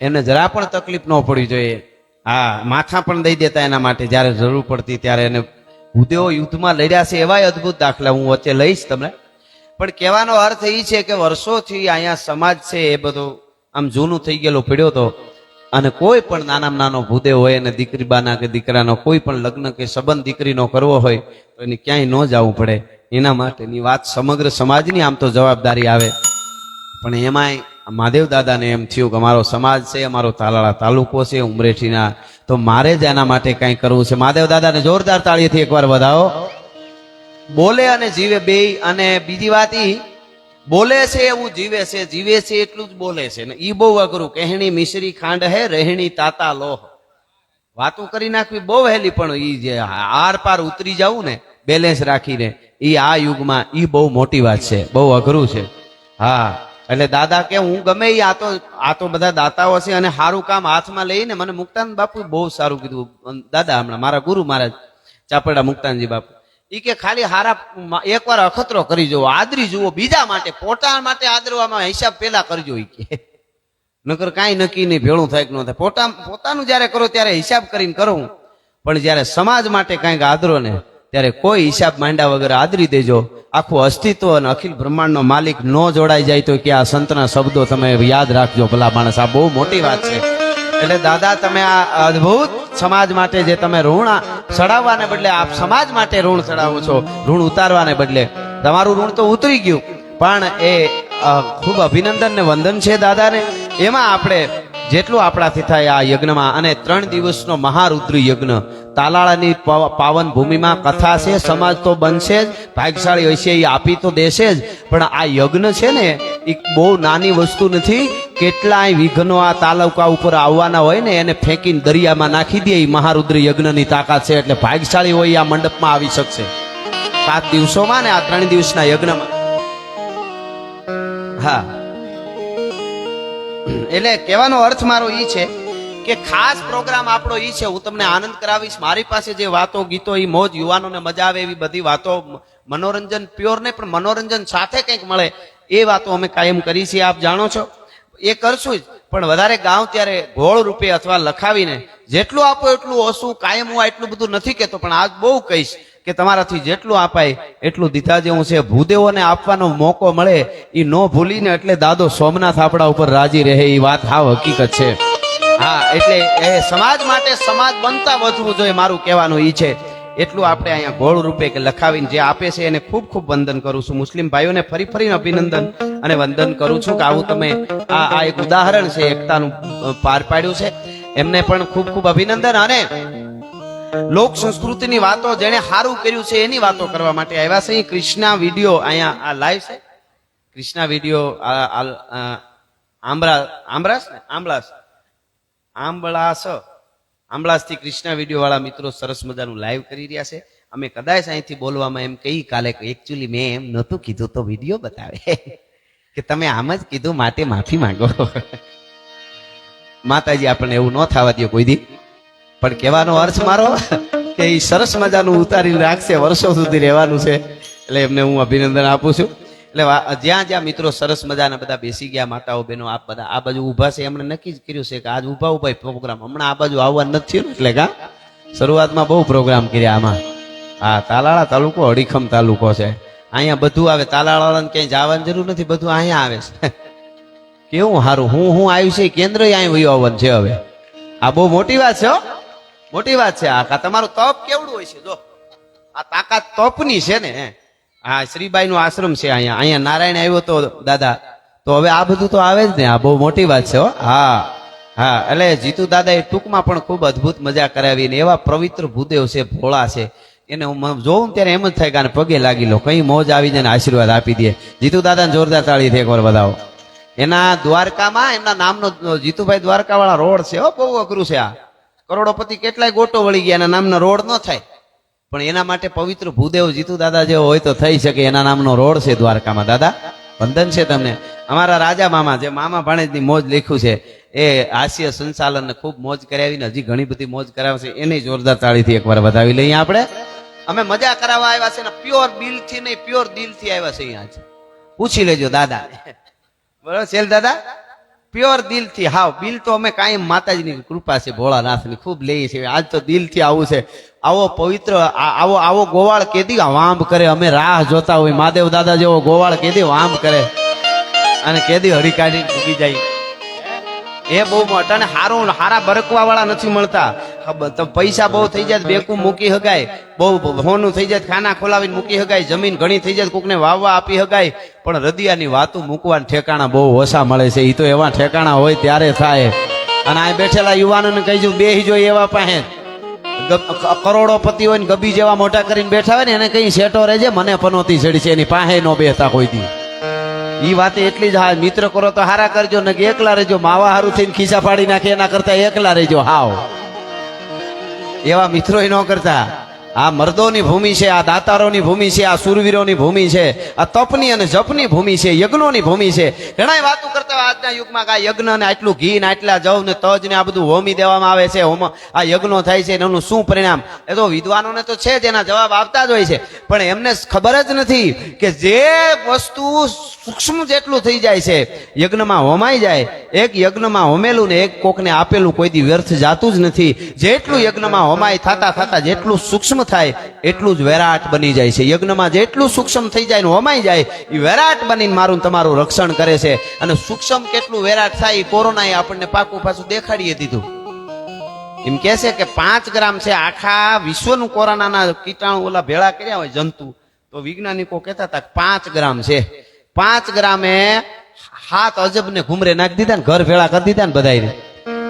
એમને જરા પણ તકલીફ ન પડવી જોઈએ. હા, માથા પણ દઈ દેતા એના માટે જ્યારે જરૂર પડતી ત્યારે એને ભૂદેવો યુદ્ધમાં લડ્યા છે એવાય અદ્ભુત દાખલા હું વચ્ચે લઈશ તમને. પણ કહેવાનો અર્થ એ છે કે વર્ષોથી અહીંયા સમાજ છે, એ બધો આમ જૂનું થઈ ગયેલો પડ્યો હતો અને કોઈ પણ નાનામાં નાનો ભૂદેવ હોય અને દીકરી બાના કે દીકરાનો કોઈ પણ લગ્ન કે સંબંધ દીકરીનો કરવો હોય, તો એને ક્યાંય ન જવું પડે. એના માટેની વાત સમગ્ર સમાજની આમ તો જવાબદારી આવે. પણ એમાંય મહાદેવ દાદાને એમ થયું કે અમારો સમાજ છે, અમારો તાલાળા તાલુકો છે ઉમરેઠીના. તો મારે જ એના માટે કંઈ કરવું છે. મહાદેવ દાદાને જોરદાર તાળીથી એકવાર વધાવો. બોલે અને જીવે બે અને બીજી વાત એ બોલે છે એવું જીવે છે જીવે છે એટલું જ બોલે છે. ને એ બહુ અઘરું. કહેણી મિશ્રી ખાંડ હે, રહેણી તાતા લોહ. વાતો કરી નાખવી બહુ વહેલી, પણ એ જે આર પાર ઉતરી જવું ને બેલેન્સ રાખીને એ આ યુગમાં એ બહુ મોટી વાત છે. બહુ અઘરું છે. હા. એટલે દાદા કે, હું ગમે આ તો આ તો બધા દાતાઓ છે અને સારું કામ હાથમાં લઈને મને મુક્તાન બાપુ બહુ સારું કીધું. દાદા હમણાં, મારા ગુરુ મહારાજ, ચાપડા મુક્તાનજી બાપુ. ઈ કે, ખાલી હારા એકવાર અખતરો કરી જુઓ, આદરી જુઓ, બીજા માટે પોતા માટે આદરવામાં હિસાબ પેલા કરજો ઈ કે. નકર કાંઈ નક્કી નહીં, ભેળું થાય કે ન થાય. પોતા પોતાનું જ્યારે કરો ત્યારે હિસાબ કરીને કરું. પણ જ્યારે સમાજ માટે કાંઈક આદરો ને ત્યારે કોઈ હિસાબ માંડ્યા વગર આદરી દેજો. આખું અસ્તિત્વ અને અખિલ બ્રહ્માંડનો માલિક ન જોડાઈ જાય તો કે આ સંતના શબ્દો તમે યાદ રાખજો ભલા માણસ. આ બહુ મોટી વાત છે. એટલે દાદા, તમે આ અદ્ભુત સમાજ માટે જે તમે ઋણ ચડાવવાને બદલે આપ સમાજ માટે ઋણ ચડાવો છો, ઋણ ઉતારવાને બદલે. તમારું ઋણ તો ઉતરી ગયું. પણ એ ખૂબ અભિનંદન ને વંદન છે દાદાને. એમાં આપણે જેટલું આપણાથી થાય આ યજ્ઞમાં અને ત્રણ દિવસનો મહારુદ્ર યજ્ઞ. તાલાળાની પાવ- પાવન ભૂમિમાં કથા છે, સમાજ તો બનશે જ, ભાગશાળી હશે, એ આપી તો દેશે જ. પણ આ યજ્ઞ છે ને, એ બહુ નાની વસ્તુ નથી. કેટલાય વિઘ્નો આ તાલુકા ઉપર આવવાના હોય ને, એને ફેંકીને દરિયામાં નાખી દે, એ મહારુદ્ર યજ્ઞની તાકાત છે. એટલે ભાગશાળી હોય આ મંડપમાં આવી શકશે. સાત દિવસોમાં ને, આ ત્રણ દિવસના યજ્ઞમાં. હા. એટલે કહેવાનો અર્થ મારો એ છે કે ખાસ પ્રોગ્રામ આપણો ઈ છે, હું તમને આનંદ કરાવીશ. મારી પાસે જે વાતો, ગીતો એ મોજ, યુવાનોને મજા આવે એવી બધી વાતો, મનોરંજન પ્યોર ને પણ મનોરંજન સાથે કંઈક મળે, એ વાતો અમે કાયમ કરી છીએ. આપ જાણો છો? એ કરશું જ. પણ વધારે ગાઉં ત્યારે ગોળ રૂપે અથવા લખાવીને, જેટલું આપો એટલું ઓછું, કાયમ હું એટલું બધું નથી કહેતો, પણ આજ બહુ કહીશ કે તમારાથી જેટલું અપાય, એટલું દીધા જેવું છે. ભૂદેવોને આપવાનો મોકો મળે એ ન ભૂલીને એટલે દાદો સોમનાથ આપણા ઉપર રાજી રહે એ વાત હાવ હકીકત છે. હા, એટલે સમાજ માટે સમાજ બનતા વધવું જોઈએ મારું કહેવાનું ઈ છે. એટલું આપણે અહીંયા ગોળ રૂપે કે લખાવીને જે આપે છે એને ખૂબ ખૂબ વંદન કરું છું. મુસ્લિમ ભાઈઓને ફરી ફરીને અભિનંદન અને વંદન કરું છું કે આવું તમે આ આ એક ઉદાહરણ છે, એકતાનું પાર પાડ્યું છે. એમને પણ ખૂબ ખૂબ અભિનંદન અને લોક સંસ્કૃતિની વાતો જેણે સારું કર્યું છે એની વાતો કરવા માટે આવ્યા છે. ક્રિષ્ના વીડિયો અહીંયા આ લાઈવ છે. કૃષ્ણા વીડિયો આ- આ- આ આંબરા, આંબરાસ ને? આંબળાસ. આંબળાસ. આંબળાસથી કૃષ્ણા વીડિયો વાળા મિત્રો સરસ મજાનું લાઈવ કરી રહ્યા છે. અમે કદાચ અહીંથી બોલવામાં એમ કહી કાલે એકચ્યુઅલી મેં એમ નહોતું કીધું તો વીડિયો બતાવે. કે તમે આમ જ કીધું માટે માફી માંગો. માતાજી, આપણને એવું ન થવા દો કોઈ દી. પણ કહેવાનો અર્થ મારો કે એ સરસ મજાનું ઉતારી રાખશે, વર્ષો સુધી રહેવાનું છે. એટલે એમને હું અભિનંદન આપું છું. એટલે જ્યાં જ્યાં મિત્રો સરસ મજાના બધા બેસી ગયા, માતાઓ બહેનો આ બધા આ બાજુ ઊભા છે. એમણે નક્કી જ કર્યું છે કે આજ ઊભા ઊભા પ્રોગ્રામ હમણાં આ બાજુ આવવા નથી થયું એટલે કા? શરૂઆતમાં બહુ પ્રોગ્રામ કર્યા આમાં. હા, તાલાળા તાલુકો અડીખમ તાલુકો છે. અહીંયા બધું આવે. તાલાળાને ક્યાંય જવાની જરૂર નથી. બધું અહીંયા આવે છે. કેવું સારું. હું હું આવ્યું છે, કેન્દ્ર અહીં વયું આવવાનું છે હવે. આ બહુ મોટી વાત છે મોટી વાત છે. આ તમારું તપ કેવડું હોય છે? જો. આ તાકાત તપની છે ને હા શ્રીબાઈ નો આશ્રમ છે અહીંયા. અહીંયા નારાયણ આવ્યો તો દાદા. તો હવે આ બધું તો આવે જ ને, આ બહુ મોટી વાત છે હો. હા એટલે જીતુ દાદા એ ટૂંકમાં પણ ખૂબ અદ્ભુત મજા કરાવી ને એવા પવિત્ર ભૂદેવ છે, ભોળા છે. એને હું જોઉં ત્યારે એમ જ થાય કે પગે લાગી લો. કઈ મોજ આવી જાય આશીર્વાદ આપી દે. જીતુ દાદાને જોરદાર તાળીથી એકવાર બતાવો એના દ્વારકામાં, એમના નામનો જીતુભાઈ દ્વારકા વાળા રોડ છે હો, બહુ અઘરું છે આ. કરોડોપતિ કેટલાય ગોટો વળી ગયા, એના નામનો રોડ ન થાય. પણ એના માટે પવિત્ર ભૂદેવ જીતુ દાદા જેવો હોય તો થઈ શકે. એના નામનો રોડ છે દ્વારકામાં. દાદા વંદન છે તમને. અમારા રાજા મામા, જે મામા ભાણેજની મોજ લખ્યું છે, એ હાસ્ય સંચાલનને ખૂબ મોજ કરાવીને હજી ઘણી બધી મોજ કરાવે છે એને જોરદાર તાળીથી એકવાર વધાવી લઈએ આપણે. અમે મજા કરાવવા આવ્યા છે ને, પ્યોર દિલથી નહીં, પ્યોર દિલથી આવ્યા છે અહીંયા પૂછી લેજો દાદા. બરોબર શેલ દાદા. પ્યોર દિલથી હાવ બિલ તો અમે કાયમ માતાજીની કૃપા છે, ભોળાનાથની ખૂબ લઈએ છીએ. આજ તો દિલથી આવું છે. આવો પવિત્ર આવો આવો ગોવાળ કેદી વાંબ કરે, અમે રાહ જોતા હોય. મહાદેવ દાદા જેવો ગોવાળ કેદી વાંબ કરે. અને કેદી હળી કાઢી ઉગી જાય. એ બહુ મોટા ને સારું હારા બરકવા વાળા નથી મળતા. ખબર. તો પૈસા બહુ થઈ જાય બેકું મૂકી હગાય. બહુ હોનું થઈ જાય ખાના ખોલાવીને મૂકી હગાય. જમીન ઘણી થઈ જાય કોકને વાવવા આપી હગાય. પણ હૃદયાની વાતું મૂકવાના ઠેકાણા બહુ ઓછા મળે છે. એ તો એવા ઠેકાણા હોય ત્યારે થાય. અને આ બેઠેલા યુવાનોને કહીજો બે જોઈએ એવા પાસે. કરોડોપતિ હોય ને ગબી જેવા મોટા કરીને બેઠા હોય ને, એને કઈ સેટો રહેજે, મને પનોતી ચડી છે, એની પાસે નો બેહતા કોઈ દી. ઈ વાતે એટલી જ હા મિત્ર કરો તો હારા કરજો ને એકલા રહેજો, માવા હારું થઈને ખીસા પાડી નાખે, એના કરતા એકલા રહેજો, હાવ. એવા મિત્રો ન કરતા. આ મર્દોની ભૂમિ છે, આ દાતારોની ભૂમિ છે, આ સુરવીરોની ભૂમિ છે, આ તપની અને જપની ભૂમિ છે, યજ્ઞોની ભૂમિ છે. ઘણા વાતો કરતા હોય આજના યુગમાં આ યજ્ઞ ને આટલું ઘી ને આટલા જવ ને તજ ને આ બધું હોમી દેવામાં આવે છે, હોમ આ યજ્ઞો થાય છે એનું શું પરિણામ? એ તો વિદ્વાનોને તો છે જ, એના જવાબ આપતા જ હોય છે. પણ એમને ખબર જ નથી કે જે વસ્તુ સૂક્ષ્મ જેટલું થઈ જાય છે, યજ્ઞમાં હોમાઈ જાય, એક યજ્ઞમાં હોમેલું ને એક કોકને આપેલું કોઈ દી વ્યર્થ જાતું જ નથી. જેટલું યજ્ઞમાં હોમાય થતા થતા જેટલું સૂક્ષ્મ થાય, એટલું જ વેરાટ બની જાય છે. યજ્ઞમાં જેટલું સૂક્ષ્મ થઈ જાય ને હોમાઈ જાય એ વેરાટ બનીને મારું તમારું રક્ષણ કરે છે. અને સૂક્ષ્મ કેટલું વેરાટ થાય એ કોરોનાએ આપણને પાકું પાછું દેખાડીએ દીધું. એમ કે છે કે પાંચ ગ્રામ છે આખા વિશ્વનું કોરોનાના કીટાણુ ઓલા ભેળા કર્યા હોય જંતુ. તો વૈજ્ઞાનિકો કહેતા હતા પાંચ ગ્રામ છે. પાંચ ગ્રામે હાથ અજબ ને ઘુમરે નાખી દીધા ને ઘર ભેળા કરી દીધા ને બધાયને.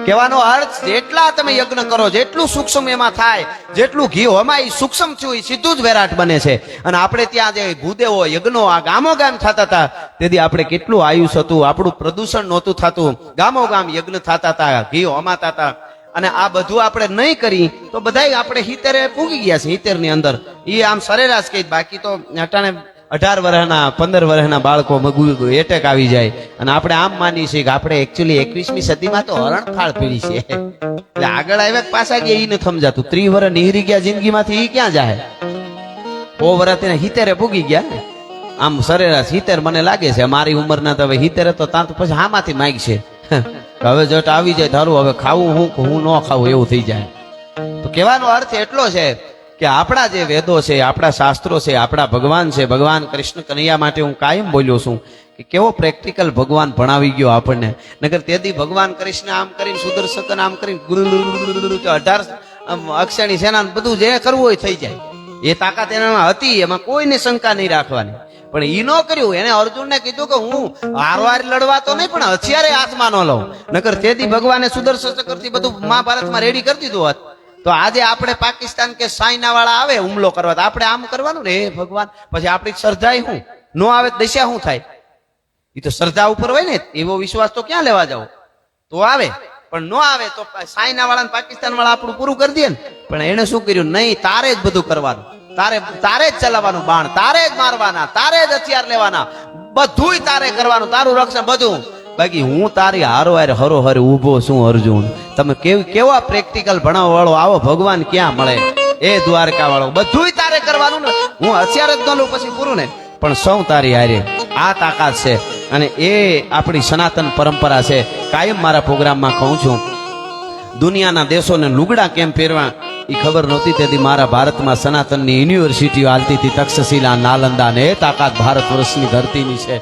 કહેવાનો અર્થ, જેટલા તમે યજ્ઞ કરો, જેટલું સૂક્ષ્મ એમાં થાય, જેટલું ઘી હોમાં એ સૂક્ષ્મ થયું એ સીધું જ વેરાટ બને છે. અને આપણે ત્યાં જે ભૂદેવો, યજ્ઞો, આ ગામો ગામ થતા હતા, તેથી આપણે કેટલું આયુષ હતું, આપણું પ્રદૂષણ નહોતું થતું. ગામો ગામ યજ્ઞ થતા હતા, ઘી હોમાતા હતા. અને આ બધું આપણે નહીં કરી, તો બધાય આપણે હિતેરે પૂગી ગયા છે હિતેરની અંદર. એ આમ સરેરાશ કહી બાકી તો અટાણે અઢાર વર્ષના પંદર વર્ષના બાળકો મગુ એટેક આવી જાય. અને આપણે આમ માનીએ છીએ કે આપણે એકચ્યુઅલી એકવીસમી સદીમાં તો હરણફાળ પીડી છે. એટલે આગળ આવ્યા પાછા ગયા, ઈ નથી સમજાતું. ત્રી વર્ષ નિહરી ગયા જિંદગીમાંથી એ ક્યાં જાય? ઓ વર્ષ તેને હિતેરે પૂગી ગયા ને? આમ સરેરાશ હિતેર મને લાગે છે, મારી ઉંમરના તો હવે હિતેરે તો ત્યાં તો પછી હામાંથી માગ છે હવે જટ આવી જાય તારું હવે ખાવું હું હું ન ખાવું એવું થઈ જાય. તો કહેવાનો અર્થ એટલો છે કે આપણા જે વેદો છે, આપણા શાસ્ત્રો છે, આપણા ભગવાન છે, ભગવાન કૃષ્ણ કનૈયા માટે હું કાયમ બોલ્યો છું કે કેવો પ્રેક્ટિકલ ભગવાન ભણાવી ગયો આપણને. નગર તેથી ભગવાન કૃષ્ણ આમ કરીને સુદર્શન આમ કરીને, ગુરુ અઢાર અક્ષણી સેના બધું જે કરવું હોય થઈ જાય. એ તાકાત એનામાં હતી, એમાં કોઈને શંકા નહીં રાખવાની. પણ ઈ નો કર્યું. એને અર્જુનને કીધું કે હું હારવાર લડવા તો નહીં, પણ હથિયારે હાથમાં ન લઉં. નકર તેથી ભગવાને સુદર્શન ચક્રથી બધું મહાભારતમાં રેડી કરી દીધું હોત. તો આજે આપણે પાકિસ્તાન કે સાયના વાળા આવે હુમલો કરવા આપણે આમ કરવાનું ને? હે ભગવાન, પછી આપણી શ્રદ્ધા હું નો આવે દશા શું થાય? એ તો શ્રદ્ધા ઉપર હોય ને, એવો વિશ્વાસ તો ક્યાં લેવા જાવ? તો આવે. પણ નો આવે તો સાયના વાળા પાકિસ્તાન વાળા આપણું પૂરું કરી દે ને. પણ એને શું કર્યું? નહીં, તારે જ બધું કરવાનું. તારે તારે જ ચલાવવાનું બાણ, તારે જ મારવાના, તારે જ હથિયાર લેવાના, બધુંય તારે કરવાનું, તારું રક્ષણ બધું. બાકી હું તારી હારો હારે હરો હરે ઊભો છું, અર્જુન. તમે કેવી, કેવા પ્રેક્ટિકલ ભણાવવા વાળો આવો ભગવાન ક્યાં મળે? એ દ્વારકા વાળો બધુંય તારે કરવાનું ને. હું હથિયાર જ ગણું પછી પૂરું ને. પણ સૌ તારી હારે. આ તાકાત છે. અને એ આપણી સનાતન પરંપરા છે. કાયમ મારા પ્રોગ્રામમાં કહું છું, દુનિયાના દેશોને લુગડા કેમ પહેરવા? એ ખબર નહોતી તેથી મારા ભારતમાં સનાતનની યુનિવર્સિટીઓ હાલતી હતી તક્ષશિલા, નાલંદા ને તાકાત ભારત વર્ષની ધરતીની છે.